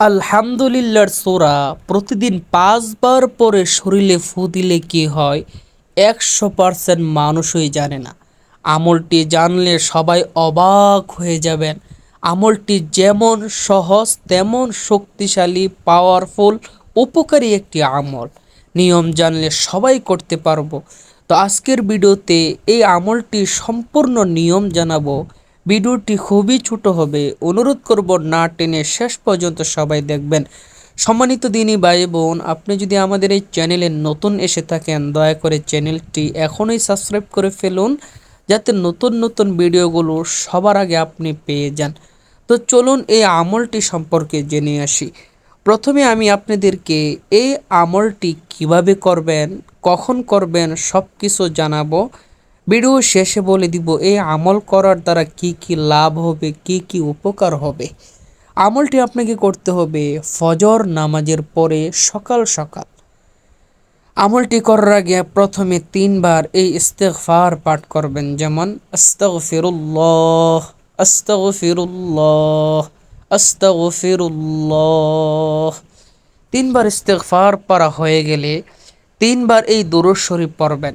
আলহামদুলিল্লাহর সোরা প্রতিদিন পাঁচবার পরে শরীরে ফু দিলে কি হয়? একশো পার্সেন্ট মানুষই জানে না। আমলটি জানলে সবাই অবাক হয়ে যাবেন। আমলটি যেমন সহজ, তেমন শক্তিশালী পাওয়ারফুল উপকারী একটি আমল। নিয়ম জানলে সবাই করতে পারব। তো আজকের ভিডিওতে এই আমলটি সম্পূর্ণ নিয়ম জানাব। ভিডিওটি খুবই ছোট হবে। অনুরোধ করব না টেনে শেষ পর্যন্ত সবাই দেখবেন। সম্মানিত দিনই ভাই বোন, আপনি যদি আমাদের এই চ্যানেলে নতুন এসে থাকেন, দয়া করে চ্যানেলটি এখনই সাবস্ক্রাইব করে ফেলুন, যাতে নতুন নতুন ভিডিওগুলো সবার আগে আপনি পেয়ে যান। তো চলুন এই আমলটি সম্পর্কে জেনে আসি। প্রথমে আমি আপনাদেরকে এই আমলটি কীভাবে করবেন, কখন করবেন সব কিছু জানাব। ভিডিও শেষে বলে দিব, এই আমল করার দ্বারা কি কি লাভ হবে, কি কি উপকার হবে? আমলটি আপনাকে করতে হবে ফজর নামাজের পরে সকাল সকাল। আমলটি করার আগে প্রথমে তিনবার এই ইস্তেগফার পাঠ করবেন, যেমন, আস্তাগফিরুল্লাহ আস্তাগফিরুল্লাহ আস্তাগফিরুল্লাহ। তিনবার ইস্তেগফার পড়া হয়ে গেলে তিনবার এই দুরুদ শরীফ পড়বেন।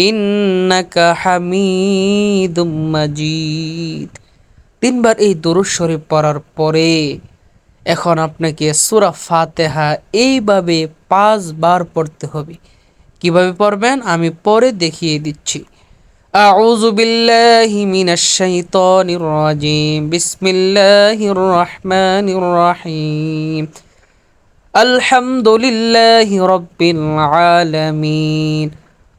ইন্নাকা হামিদুম মাজিদ তিনবার এই দরুদ শরীফ পড়ার পরে এখন আপনাকে সুরা ফাতেহা এইভাবে পাঁচবার পড়তে হবে কিভাবে পড়বেন আমি পরে দেখিয়ে দিচ্ছি أعوذ بالله من الشيطان الرجيم بسم الله الرحمن الرحيم الحمد لله رب العالمين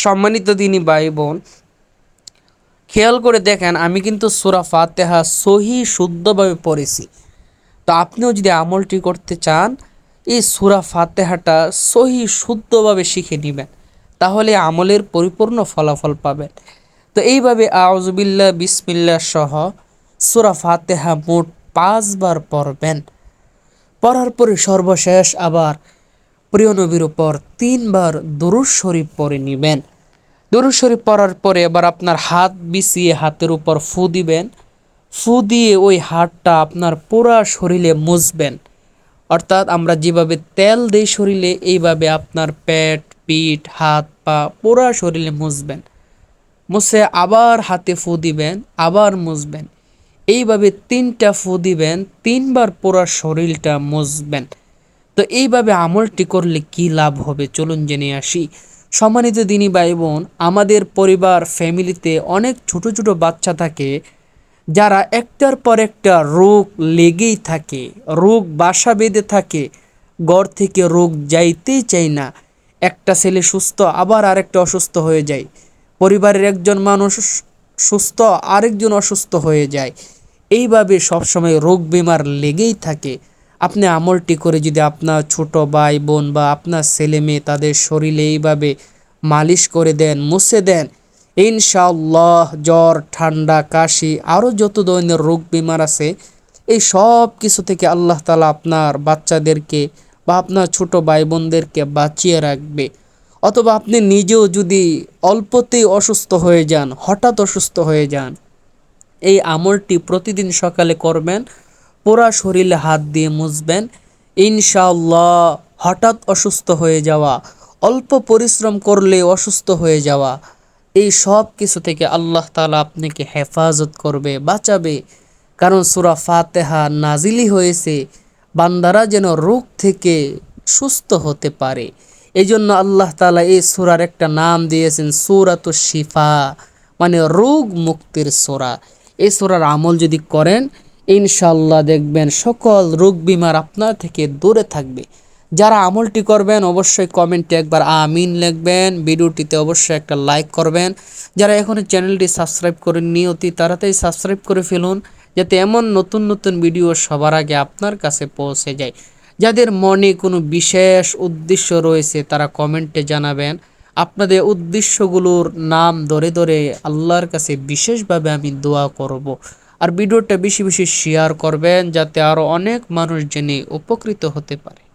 সম্মানিত দিনী ভাই বোন, খেয়াল করে দেখেন, আমি কিন্তু সুরা ফাতেহা সহি শুদ্ধভাবে পড়েছি। তো আপনিও যদি আমলটি করতে চান, এই সুরা ফাতেহাটা সহি শুদ্ধভাবে শিখে নেবেন, তাহলে আমলের পরিপূর্ণ ফলাফল পাবেন। তো এইভাবে আউজবিল্লা বিসমিল্লা সহ সুরা ফাতেহা মোট পাঁচবার পড়বেন। পড়ার পরে সর্বশেষ আবার প্রিয় নবীর উপর তিনবার দরুদ শরীফ পরে নেবেন। দরুদ শরীফ পড়ার পরে এবার আপনার হাত বিছিয়ে হাতের উপর ফু দিবেন। ফু দিয়ে ওই হাতটা আপনার পুরা শরীরে মুছবেন। অর্থাৎ আমরা যেভাবে তেল দিই শরীরে, এইভাবে আপনার পেট, পিঠ, হাত, পা পুরা শরীরে মুছবেন। মুছে আবার হাতে ফু দিবেন, আবার মুছবেন। এইভাবে তিনটা ফু দিবেন, তিনবার পুরো শরীরটা মুছবেন তো এইভাবে আমলটি করলে কি লাভ হবে? চলুন জেনে আসি। সম্মানিত দিনী ভাই বোন আমাদের পরিবার, ফ্যামিলিতে অনেক ছোট ছোট বাচ্চা থাকে, যারা একটার পর একটা রোগ লেগেই থাকে, রোগ বাসা বেঁধে থাকে গড় থেকে রোগ যাইতেই চাই না। একটা ছেলে সুস্থ, আবার আরেকটা অসুস্থ হয়ে যায়। পরিবারের একজন মানুষ সুস্থ, আরেকজন অসুস্থ হয়ে যায়। এইভাবে সবসময় রোগ বেমার লেগেই থাকে। আপনি আমলটি করে যদি আপনার ছোট ভাই বোন বা আপনার ছেলে মেয়ে তাদের শরীরে এইভাবে মালিশ করে দেন, মুছে দেন, ইনশাআল্লাহ জ্বর, ঠান্ডা, কাশি, আরও যত ধরনের রোগ বেমার আছে, এই সব কিছু থেকে আল্লাহ তালা আপনার বাচ্চাদেরকে বা আপনার ছোট ভাই বোনদেরকে বাঁচিয়ে রাখবে। অথবা আপনি নিজেও যদি অল্পতেই অসুস্থ হয়ে যান, হঠাৎ অসুস্থ হয়ে যান এই আমলটি প্রতিদিন সকালে করবেন, পুরা শরীরে হাত দিয়ে মুছবেন, ইনশাআল্লাহ হঠাৎ অসুস্থ হয়ে যাওয়া, অল্প পরিশ্রম করলে অসুস্থ হয়ে যাওয়া, এই সব কিছু থেকে আল্লাহ তালা আপনাকে হেফাজত করবে, বাঁচাবে। কারণ সুরা ফাতেহা নাজিলি হয়েছে, বান্দারা যেন রোগ থেকে সুস্থ হতে পারে। এই জন্য আল্লাহ তালা এই সুরার একটা নাম দিয়েছেন সুরাত শিফা মানে রোগ মুক্তির সোরা। এই সোরার আমল যদি করেন ইনশাল্লাহ দেখবেন সকল রোগ বিমার আপনার থেকে দূরে থাকবে। যারা আমলটি করবেন, অবশ্যই কমেন্টে একবার আমিন লিখবেন, ভিডিওটিতে অবশ্যই একটা লাইক করবেন। যারা এখনও চ্যানেলটি সাবস্ক্রাইব করে করেননি অতি তাড়াতাড়ি সাবস্ক্রাইব করে ফেলুন, যাতে এমন নতুন নতুন ভিডিও সবার আগে আপনার কাছে পৌঁছে যায়। যাদের মনে কোনো বিশেষ উদ্দেশ্য রয়েছে, তারা কমেন্টে জানাবেন। আপনাদের উদ্দেশ্যগুলোর নাম ধরে ধরে আল্লাহর কাছে বিশেষভাবে আমি দোয়া করব। আর ভিডিওটা বেশি বেশি শেয়ার করবেন যাতে আরও অনেক মানুষ জেনে উপকৃত হতে পারে।